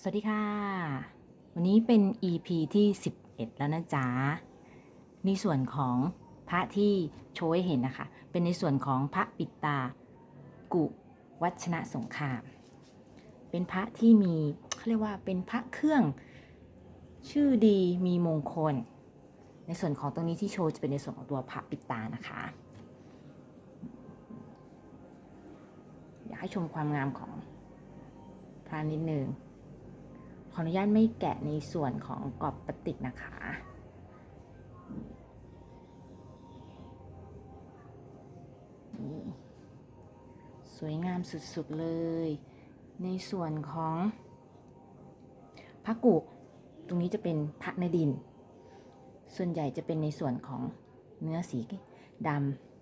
สวัสดีค่ะ วันนี้เป็น EP ที่ 11 แล้วนะจ๊ะ ในส่วนของพระที่โชว์ให้เห็นนะคะ เป็นในส่วนของพระปิดตากุวัชนะสงคราม เป็นพระที่มีเขาเรียกว่าเป็นพระเครื่องชื่อดีมีมงคล ในส่วนของตรงนี้ที่โชว์จะเป็นในส่วนของตัวพระปิดตานะคะ อยากให้ชมความงามของพระนิดนึง ออนุญาตไม่แกะในส่วนของกรอบปฏิกนะคะ สวยงามสุดๆเลย ในส่วนของพระกุตรงนี้จะเป็นพระในดิน ส่วนใหญ่จะเป็นในส่วนของเนื้อสีด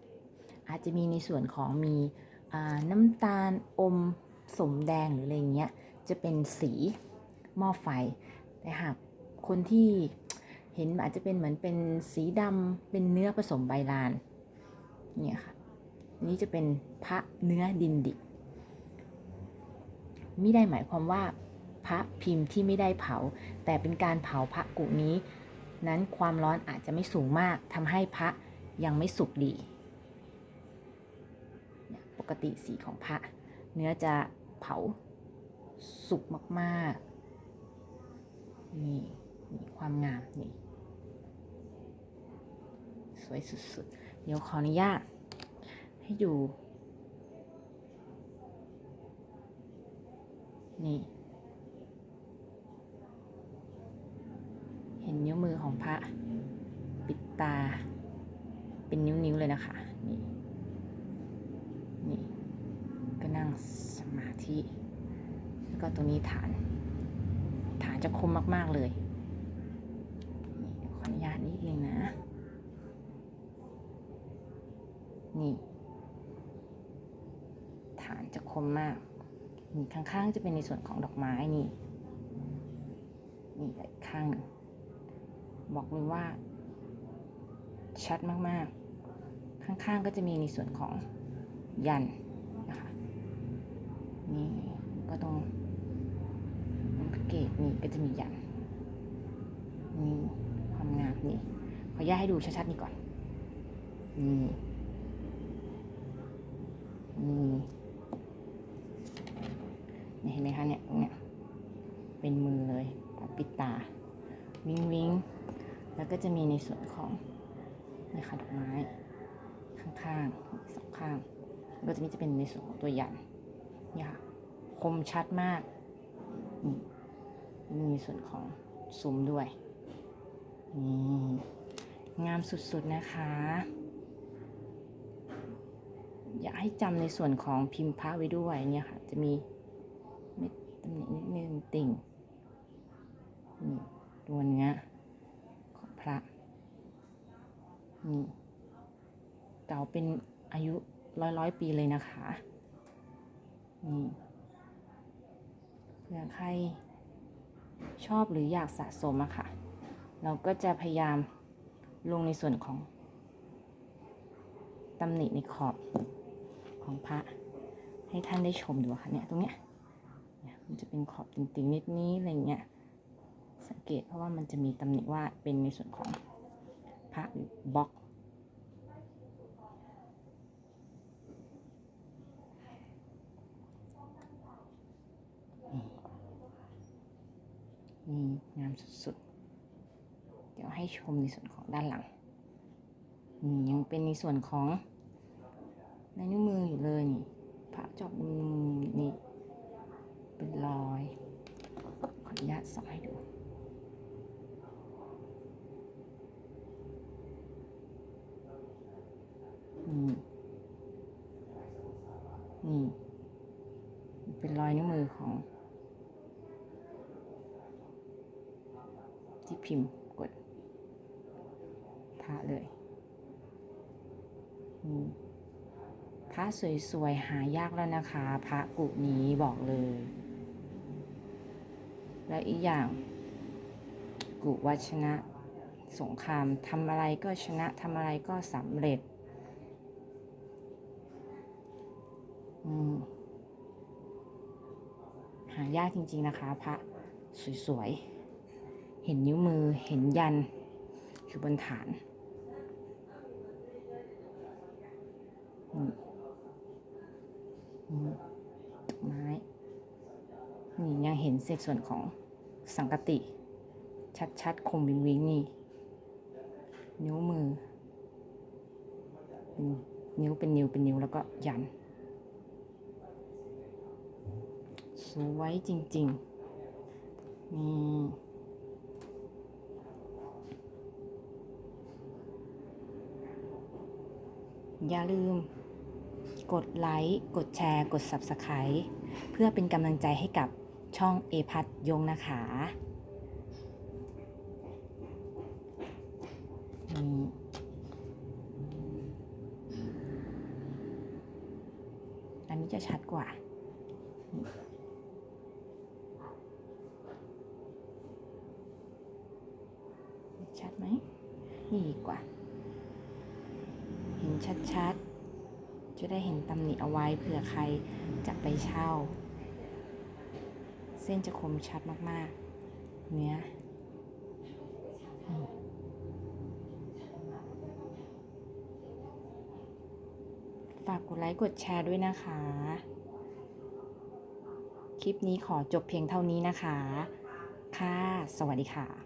ำอาจจะมีในส่วนของมีน้ำตาลอมสมแดงหรืออะไรเงี้ย จะเป็นสี หม้อไฟแต่หากคนที่เห็นอาจจะเป็นเหมือนเป็นสีดำเป็นเนื้อผสมใบลานเนี่ยค่ะนี้จะเป็นพระเนื้อดินดิบไม่ได้หมายความว่าพระพิมพ์ที่ไม่ได้เผา แต่เป็นการเผาพระกุนี้ นั้นความร้อนอาจจะไม่สูงมากทำให้พระยังไม่สุกดี ปกติสีของพระ เนื้อจะเผาสุกมากๆ นี่นี่ความงามนี่สวยสุดๆ เดี๋ยวขออนุญาตให้ดู นี่ เห็นนิ้วมือของพระ ปิดตา เป็นนิ้วๆเลยนะคะ นี่ นี่ ก็นั่งสมาธิ แล้วก็ตรงนี้ฐาน ฐานจะคมมากๆเลยขออนุญาตนิดนึงนะ นี่ ฐานจะคมมาก นี่ข้างๆจะเป็นในส่วนของดอกไม้นี่ นี่ข้าง บอกเลยว่า ชัดมากๆ ข้างๆก็จะมีในส่วนของยันนะคะ นี่ก็ตรงตรง นี่ก็จะมียันนี่ความงามนี่ขออนุญาตให้ดูชัดๆนี่ก่อนนี่นี่เห็นไหมคะเนี่ยเนี้ยเป็นมือเลยปิดตา วิงวิงแล้วก็จะมีในส่วนของนี่ค่ะดอกไม้ข้างๆสองข้างแล้วก็จะนี้จะเป็นในส่วนของตัวยันเนี่ยค่ะคมชัดมากนี่ มีส่วนของซุ้มด้วย นี่งามสุดๆนะคะ อยากให้จำในส่วนของพิมพ์พระไว้ด้วยเนี่ยค่ะ จะมีเม็ดตำหนินิดนึงติ่งนี่ตัวเนื้อของพระนี่เก่าเป็นอายุร้อยร้อยปีเลยนะคะนี่เผื่อใคร ชอบหรืออยากสะสมอะค่ะ เราก็จะพยายามลงในส่วนของตำหนิในขอบของพระ ให้ท่านได้ชมดูค่ะเนี่ยตรงเนี้ยเนี่ยมันจะเป็นขอบติ่งๆนิดนี้อะไรเงี้ยสังเกตเพราะว่ามันจะมีตำหนิว่าเป็นในส่วนของพระหรือบล็อก นี่งามสุดๆ เดี๋ยวให้ชมในส่วนของด้านหลังนี่ยังเป็นในส่วนของในนิ้วมืออยู่เลยนี่พระจอบมือนี่เป็นรอยขออนุญาตส่องให้ดูนี่นี่เป็นรอยนิ้วมือของ ที่พิมพ์กดพระเลยพระสวยๆ หายากแล้วนะคะ พระกุนี้บอกเลย แล้วอีกอย่างกุวัชนะสงครามทำอะไรก็ชนะทำอะไรก็สำเร็จหายากจริงๆนะคะ พระสวยๆ เห็นนิ้วมือเห็นยันอยู่บนฐานนี่นี่ดอกไม้นี่ยังเห็นเศษส่วนของสังกติ ชัดๆ คมวิงวิงนี่ นิ้วมือ นิ้วเป็นนิ้วเป็นนิ้วแล้วก็ยัน สวยจริง ๆ นี่ อย่าลืม กดไลค์ กดแชร์ กด Subscribe เพื่อเป็นกำลังใจให้กับช่องเอพัทยงนะคะอันนี้จะชัดกว่า ชัดไหมนี่ดีกว่า ชัดๆ จะได้เห็นตำหนิเอาไว้เผื่อใครจะไปเช่า เส้นจะคมชัดมากๆ เนี้ยอืมฝากกดไลค์กดแชร์ด้วยนะคะ คลิปนี้ขอจบเพียงเท่านี้นะคะ ค่ะ สวัสดีค่ะ